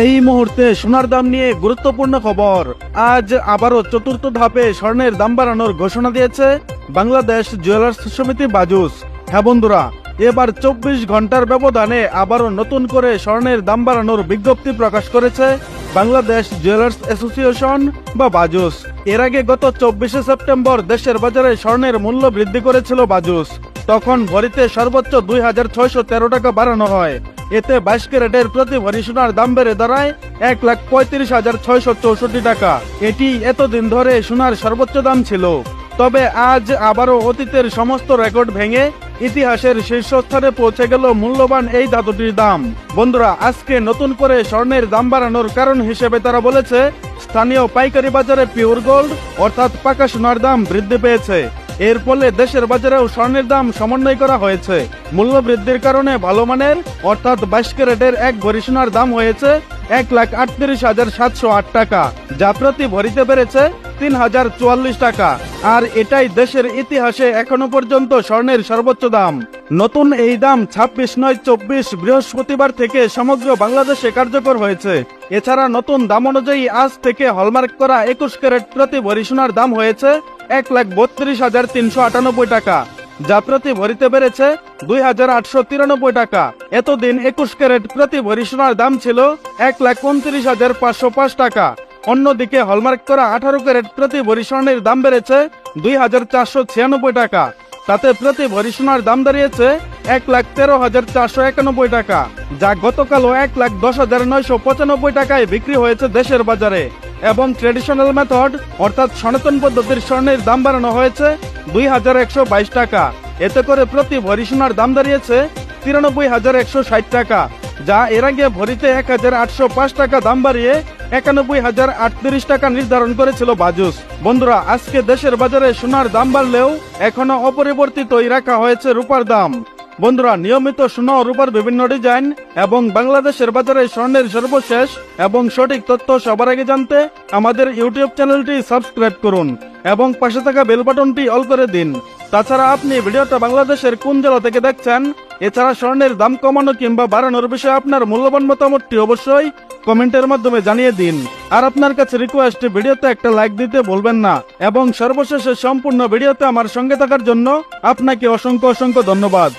এই মুহূর্তে সোনার দাম নিয়ে গুরুত্বপূর্ণ খবর। আজ আবারও চতুর্থ ধাপে স্বর্ণের দাম বাড়ানোর ঘোষণা দিয়েছে বাংলাদেশ জুয়েলার্স সমিতি বাজুস। হ্যাঁ বন্ধুরা, এবার চব্বিশ ঘণ্টার ব্যবধানে আবারও নতুন করে স্বর্ণের দাম বাড়ানোর বিজ্ঞপ্তি প্রকাশ করেছে বাংলাদেশ জুয়েলার্স অ্যাসোসিয়েশন বা বাজুস। এর আগে গত চব্বিশে সেপ্টেম্বর দেশের বাজারে স্বর্ণের মূল্য বৃদ্ধি করেছিল বাজুস। তখন ভরিতে সর্বোচ্চ দুই হাজার ছয়শো তেরো টাকা বাড়ানো হয়। এতে বাইশ ক্যারেটের প্রতি ভরি সোনার দাম বেড়ে দাঁড়ায় এক লাখ পঁয়ত্রিশ হাজার ছয়শো চৌষট্টি টাকা। এটি এতদিন ধরে সোনার সর্বোচ্চ দাম ছিল। তবে আজ আবারও অতীতের সমস্ত রেকর্ড ভেঙে ইতিহাসের শীর্ষস্থানে পৌঁছে গেল মূল্যবান এই ধাতুটির দাম। বন্ধুরা, আজকে নতুন করে স্বর্ণের দাম বাড়ানোর কারণ হিসেবে তারা বলেছে, স্থানীয় পাইকারি বাজারে পিওর গোল্ড, অর্থাৎ পাকা সোনার দাম বৃদ্ধি পেয়েছে। এর ফলে দেশের বাজারেও স্বর্ণের দাম সমন্বয় করা হয়েছে। মূল্য বৃদ্ধির কারণে ভালো মানের, অর্থাৎ বাইশ ক্যারেটের এক ভরি সোনার দাম হয়েছে এক লাখ আটত্রিশ হাজার সাতশো আট টাকা, যা প্রতি ভরিতে বেড়েছে তিন হাজার চুয়াল্লিশ টাকা। আর এটাই দেশের ইতিহাসে এখনও পর্যন্ত স্বর্ণের সর্বোচ্চ দাম। নতুন এই দাম ছাব্বিশ নয়, চব্বিশ বৃহস্পতিবার থেকে সমগ্র বাংলাদেশে কার্যকর হয়েছে। এছাড়া নতুন দাম অনুযায়ী আজ থেকে হলমার্ক করা একুশ ক্যারেট প্রতি ভরি সোনার দাম হয়েছে এক লাখ বত্রিশ হাজার তিনশো আটানব্বই টাকা। যা প্রতি ভরিতে বেড়েছে দুই হাজার আটশো তিরানব্বই টাকা। এতদিন একুশ ক্যারেট প্রতি ভরি সোনার দাম ছিল এক লাখ উনত্রিশ হাজার পাঁচশো পাঁচ টাকা। অন্যদিকে হলমার্ক করা আঠারো ক্যারেট প্রতি ভরি স্বর্ণের দাম বেড়েছে দুই হাজার চারশো ছিয়ানব্বই টাকা। তাতে প্রতি ভরি সোনার দাম দাঁড়িয়েছে এক লাখ তেরো হাজার চারশো একানব্বই টাকা, যা গতকালও এক লাখ দশ হাজার নয়শো পঁচানব্বই টাকায় বিক্রি হয়েছে দেশের বাজারে। এবং ট্রেডিশনাল মেথড অর্থাৎ সনাতন পদ্ধতির স্বর্ণের দাম বাড়ানো হয়েছে দুই হাজার একশো বাইশ টাকা। এতে করে প্রতি ভরি সোনার দাম দাঁড়িয়েছে তিরানব্বই হাজার একশো ষাট টাকা, যা এর আগে ভরিতে এক হাজার আটশো পাঁচ টাকা দাম বাড়িয়ে একানব্বই হাজার আটত্রিশ টাকা নির্ধারণ করেছিল বাজুস। বন্ধুরা, আজকে দেশের বাজারে সোনার দাম বাড়লেও এখনও অপরিবর্তিতই রাখা হয়েছে রূপার দাম। বন্ধুরা, নিয়মিত সোনা রূপার বিভিন্ন ডিজাইন এবং বাংলাদেশের বাজারে স্বর্ণের সর্বশেষ এবং সঠিক তথ্য সবার আগে জানতে আমাদের ইউটিউব চ্যানেলটি সাবস্ক্রাইব করুন এবং পাশে থাকা বেল বাটনটি অল করে দিন। তাছাড়া আপনি ভিডিওটা বাংলাদেশের কোন জেলা থেকে দেখছেন, এছাড়া স্বর্ণের দাম কমানো কিংবা বাড়ানোর বিষয়ে আপনার মূল্যবান মতামতটি অবশ্যই কমেন্টের মাধ্যমে জানিয়ে দিন। আর আপনার কাছে রিকোয়েস্ট ভিডিওতে একটা লাইক দিতে বলবেন না এবং সর্বশেষে সম্পূর্ণ ভিডিওতে আমার সঙ্গে থাকার জন্য আপনাকে অসংখ্য অসংখ্য ধন্যবাদ।